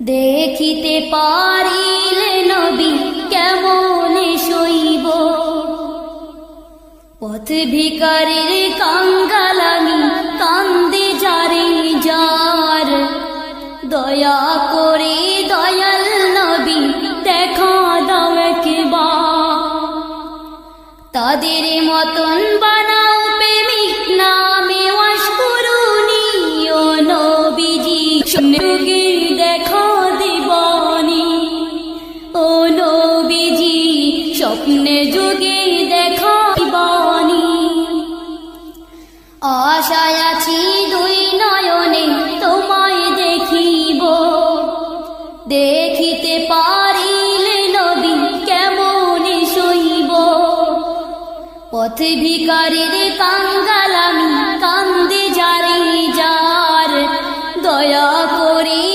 দেখিতে পারিলে নবী কেমন শৈব পথ ভিকারের কাঙ্গালামি কান্দে যারে যার। দয়া করে দয়াল নবী, দেখা দাও একবার। তাদের মতন বানাও প্রেমিক, নামে করুনি নবীজি। যুগে দেখাই বনি। আশায় আছি দুই নয়নে তোমায় দেখিব। দেখিতে পারিলে নবী কেমন শৈব পথে ভিকারীর কাঙ্গাল কান্দে জারি যার। দয়া করি